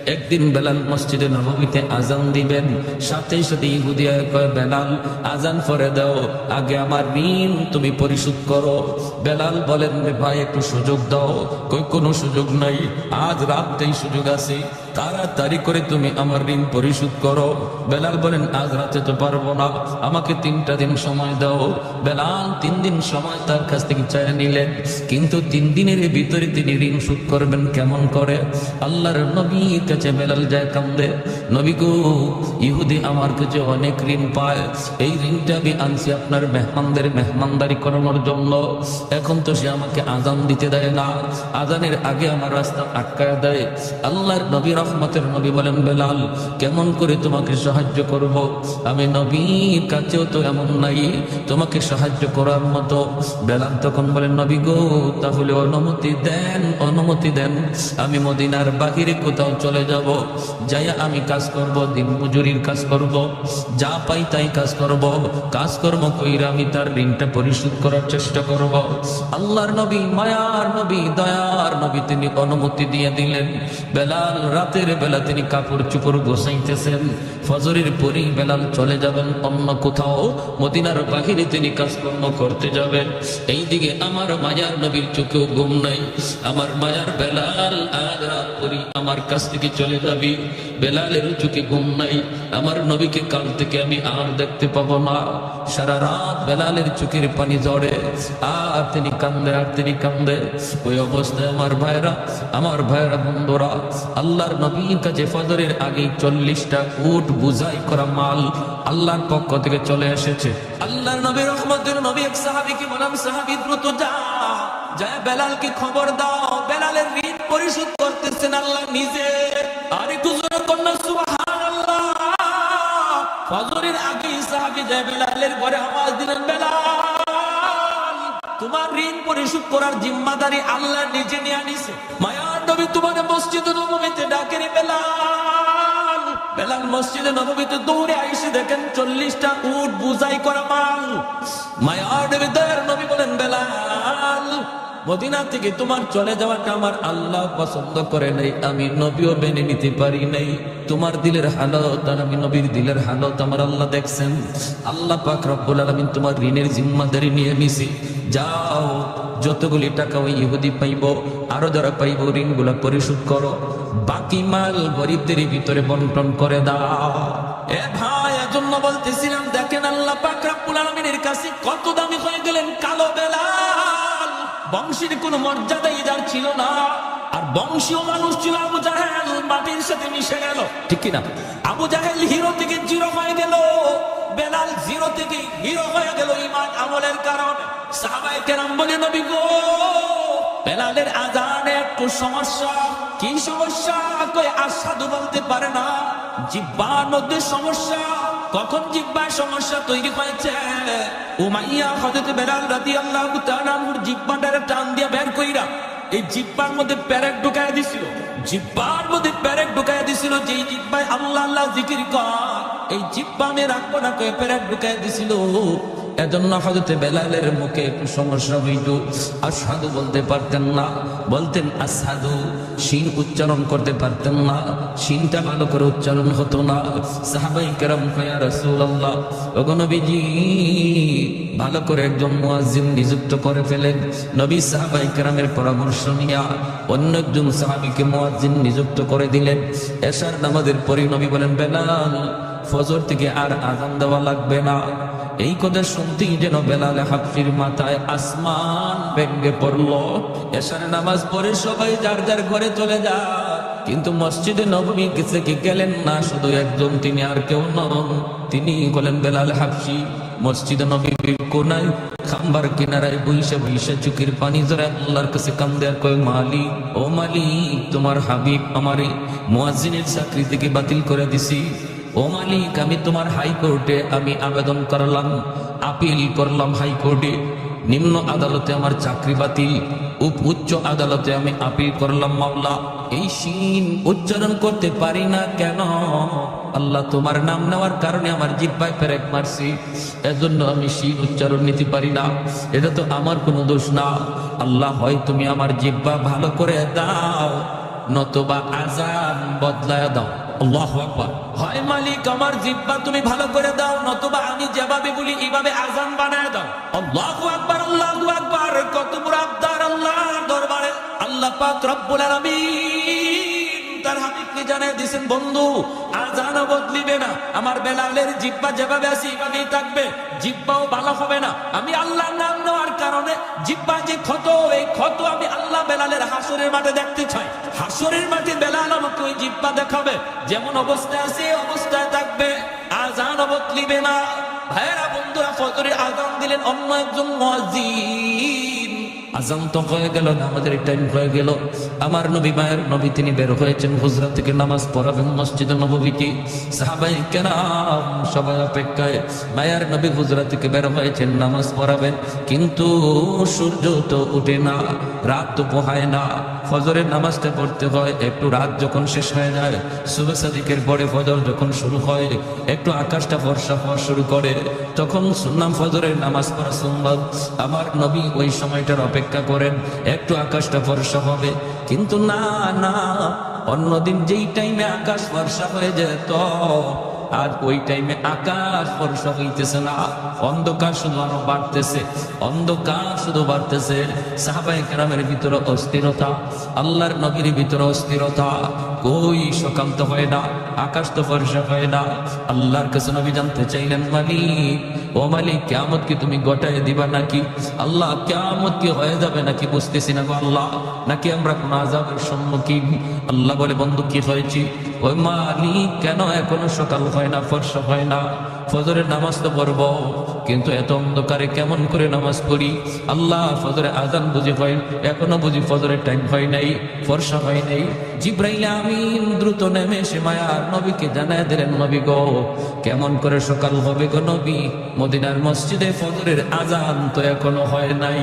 একদিন বেলাল মসজিদে নবমীতে আজান দিবেন, সাথে সাথে ইহুদিয়া কয়, বেলাল, আজান পরে দাও, আগে আমার ঋণ তুমি পরিশোধ করো। বেলাল বলেন ভাই, একটু সুযোগ দাও। কই, কোনো সুযোগ নাই, আজ রাতেই সুযোগ আছে। তাড়াতাড়ি করে তুমি আমার ঋণ পরিশোধ করো। বেলাল বলেন, আজ রাতে তো পারব না। আমাকে তিনটা দিন সময় দাও। বেলাল তিন দিন সময় তার কাছ থেকে চায় নিলেন। কিন্তু তিন দিনের ভিতরে তিনি ঋণ শোধ করবেন কেমন করে? আল্লাহর নবীর কাছে বেলাল যায় কান্দে। নবী গো, ইহুদি আমার কাছে অনেক ঋণ পায়। এই ঋণটা আমি আনছি আপনার মেহমানদের মেহমানদারি করানোর জন্য। এখন তো সে আমাকে আজান দিতে দেয় না। আজানের আগে আমার রাস্তা আটকায় দেয়। আল্লাহর নবী রহমতের নবী বলেন, বেলাল, কেমন করে তোমাকে সাহায্য করব? আমি নবীর কাছেও তো এমন নাই, তোমাকে সাহায্য করার মতো। বেলাল তখন বলেন, নবী গো, তাহলে অনুমতি দেন অনুমতি দেন। আমি মদিনার বাহিরে কোথাও চলে যাব যাই আমি কাজ করব, দিন মজুরির কাজ করব, যা পাই তাই কাজ করব। কাজ কর্ম কইরা আমি তার ঋণটা পরিশোধ করার চেষ্টা করব। আল্লাহর নবী, মায়ার নবী, দয়ার নবী তিনি অনুমতি দিয়ে দিলেন। বেলাল রাতের বেলা তিনি কাপড় চুপড় গোসাইতেছেন ফজরের পরেই বেলাল চলে যাবেন অন্য কোথাও। মদিনার বাহিরে তিনি কাজকর্ম করতে যাবেন। এইদিকে আমার মায়ার নবীর চোখেও ঘুম নাই। আমার মায়ার বেলাল আজ রাত করি আমার কাছ থেকে চলে যাবি। বেলালের চোখে ঘুম নাই। আমার নবীকে কাল থেকে আমি আর দেখতে পাবো না। সারা রাত বেলালের চোখের পানি ঝরে। আর তিনি কান্দে, আর তিনি কান্দে। ওই অবস্থায় আমার ভাইরা আমার ভাইরা বন্ধুরা, আল্লাহর নবীর কাছে ফজরের আগেই চল্লিশটা উট বুঝাই করা মাল আল্লাহর পক্ষ থেকে চলে এসেছে। আল্লাহর নবী রহমতের নবী এক সাহাবিকে বললাম, সাহাবি, দ্রুত যা। যায় বেলালকে খবর দাও। বেলালের ঋণ পরিশোধ করতেছেন আল্লাহ নিজে। আর একটু জোরে কন্যা সুবহানাল্লাহ। ফজরের আগে সাহাবি যায় বেলালের ঘরে আওয়াজ দিলেন, বেলাল, তোমার ঋণ পরিশোধ করার জিম্মাদারি আল্লাহ নিজে নিয়ে আনিছে। মায়ার নবী তোমার মসজিদ বেলাল মসজিদে নবমীতে দৌড়ে আইসে, দেখেন চল্লিশটা উট বুঝাই করা মাল। মায়ার নবী বলেন, বেলাল, মদিনা থেকে তোমার চলে যাওয়াটা আমার আল্লাহ পছন্দ করে নাই। আমি নবীও মেনে নিতে পারি নাই। তোমার দিলের হালত আর আমি নবীর দিলের হালত আমার আল্লাহ দেখছেন। আল্লাহ পাক রব্বুল আলামিন তোমার ঋণের জিম্মাদারি নিয়ে নিছি। যাও, যতগুলি টাকা ওই ইহুদি পাইব, আরও যারা পাইব, ঋণগুলা পরিশোধ করো। বাকি মাল গরিবদের ভিতরে বন্টন করে দাও। এ ভাই, এজন্য বলতেছিলাম, দেখেন আল্লাহ কাছে কত দামি হয়ে গেলেন কালো বেলাল। বংশের কোনো মর্যাদাই যার ছিল না। আর বংশীয় মানুষ ছিল আবু জাহেল, মাটির সাথে মিশে গেল। ঠিক কিনা? আবু জাহেল হিরো থেকে জিরো হয়ে গেল। বেলাল জিরো থেকে হিরো হয়ে গেল ইমান আমলের কারণে। বেলালের আজানে একটু সমস্যা। কি সমস্যা? কই আসাদু বলতে পারে না। জিব্বার মধ্যে সমস্যা। কখন জিব্বার সমস্যা তৈরি হয়েছে? উমাইয়া হযরত বেলাল রাদিয়াল্লাহু তাআলা জিব্বাটারে টান দিয়ে বের কইরা এই জিব্বার মধ্যে প্যারেক ঢুকায় দিছিল। জিব্বার মধ্যে প্যারেক ঢুকায় দিছিল, যেই জিব্বায় আল্লাহ আল্লাহ জিকির কর, এই জিব্বা আমি রাখব না কয়ে প্যারেক ঢুকায় দিছিল। এজন্য হজরতে বেলালের মুখে একটু সমস্যা হইত। আসাদু বলতে পারতেন না। বলতেন আসাদু শিন উচ্চারণ করতে পারতেন না। শিনটা ভালো করে উচ্চারণ হতো না। সাহাবাই কেরাম কয়া রাসূলুল্লাহ, ওগো নবীজি, ভালো করে একজন মুয়াজ্জিন নিযুক্ত করে ফেলেন। নবী সাহাবাই কেরামের পরামর্শ নিয়া অন্য একজন সাহাবীকে মুয়াজ্জিন নিযুক্ত করে দিলেন। এশার নামাজের পরে নবী বলেন, বেলাল ফজর থেকে আর আজান দেওয়া লাগবে না। এই কথা শুনতেই যেন বেলাল হাফির মাথায় আসমান ভেঙ্গে পড়ল। এসার নামাজ পড়ে সবাই যার যার ঘরে চলে যায়। কিন্তু মসজিদে নবমী কিছু কি গেলেন না, শুধু একজন তিনি আর কেউ নন। তিনি বলেন, বেলাল হাফসি মসজিদে নবীর কোনায়, খাম্বার কিনারায় বইসে বইসে চুকির পানি জড়ায় আল্লাহর কাছে কান্দে আর কয়, মালিক, ও মালিক, তোমার হাবিব আমারে মুয়াজ্জিনের চাকরি থেকে বাতিল করে দিছি। ও মালিক, আমি তোমার হাইকোর্টে আমি আবেদন করলাম, আপিল করলাম হাইকোর্টে। নিম্ন আদালতে আমার চাকরি বাতিল উচ্চ আদালতে আমি আপিল করলাম মামলা। এই সিন উচ্চারণ করতে পারি না কেন? আল্লাহ তোমার নাম নেওয়ার কারণে আমার জিব্বায় পেরেক মারছি। এজন্য আমি সিন উচ্চারণ নিতে পারি না। এটা তো আমার কোনো দোষ না। আল্লাহ, হয় তুমি আমার জিব্বা ভালো করে দাও, নতুবা আজান বদলায় দাও। আল্লাহ আকবার। হয় মালিক, আমার জিব্বা তুমি ভালো করে দাও, নতুবা আমি যেভাবে বলি আজান বানায় দাও। আকবার আকবার, কত বড় দরবারে। আল্লাহ পাক রব্বুল আলামিন তার বন্ধু আজানও বদলিবে না। আমার বেলালের জিব্বা যেভাবে আছে এইভাবেই থাকবে, জিব্বাও ভালো হবে না। আমি আল্লাহর নাম নেওয়ার কারণে জিব্বা যে ক্ষত বেলালের হাসরের মাঠে দেখতে চাই। হাসরের মাঠে বেলাল আমাকে ওই জিব্বা দেখাবে। যেমন অবস্থায় আছে অবস্থায় থাকবে। আজান বদলিবে না। ভাইয়েরা, বন্ধুরা, ফজরে আজান দিলেন অন্য একজন মুয়াজ্জিন। আজান তো হয়ে গেল, নামাজের টাইম হয়ে গেল। আমার নবী মায়ের নবী তিনি বের হয়েছেন হুজরা থেকে নামাজ পড়াবেন মসজিদ নবীটি সাহাবাই কেরাম সবাই অপেক্ষায়, মায়ের নবী হুজরা থেকে বের হয়েছেন, নামাজ পড়াবেন। কিন্তু সূর্য তো উঠে না, রাত তো পোহায় না। ফজরের নামাজটা পড়তে হয়, একটু রাত যখন শেষ হয়ে যায় সুবে সাদিকের পরে ফজর যখন শুরু হয়, একটু আকাশটা ফর্সা হওয়া শুরু করে। তখন শুনলাম ফজরের নামাজ পড়া সম্ভব। আমার নবী ওই সময়টার অপেক্ষা করেন, একটু আকাশটা ফর্সা হবে। কিন্তু না না, অন্যদিন যেই টাইমে আকাশ ফর্সা হয়ে যেত, আর ওই টাইমে আকাশ বর্ষা হইতেছে না। অন্ধকার শুধু আরও বাড়তেছে, অন্ধকার শুধু বাড়তেছে। সাহাবাই কেরামের ভিতরে অস্থিরতা, আল্লাহর নবীর ভিতরে অস্থিরতা। কই সকাল তো হয় না, আকাশ তো বর্ষা হয় না। আল্লাহর কাছে নবী জানতে চাইলেন, মালিক ও মালিক কি তুমি গোটায় দিবা নাকি? আল্লাহ কেমত কি হয়ে যাবে নাকি? বুঝতেছি না গো আল্লাহ। নাকি আমরা কোন আজাবের সম্মুখীন? আল্লাহ বলে, বন্ধু, কি হয়েছি? ওই মালিক, কেন এখনও সকাল হয় না, ফর্সা হয় না? ফজরের নামাজ তো পড়ব। কিন্তু এত অন্ধকারে কেমন করে নামাজ পড়ি? আল্লাহ ফজরে আজান বুঝি হয়, এখনও বুঝি ফজরের টাইম হয় নাই, ফর্সা হয় নাই। জিব্রাইল আমিন দ্রুত নেমে সে মায়ার নবীকে জানায় দিলেন, নবী গো, কেমন করে সকাল হবে গো নবী? মদিনার মসজিদে ফজরের আজান তো এখনও হয় নাই।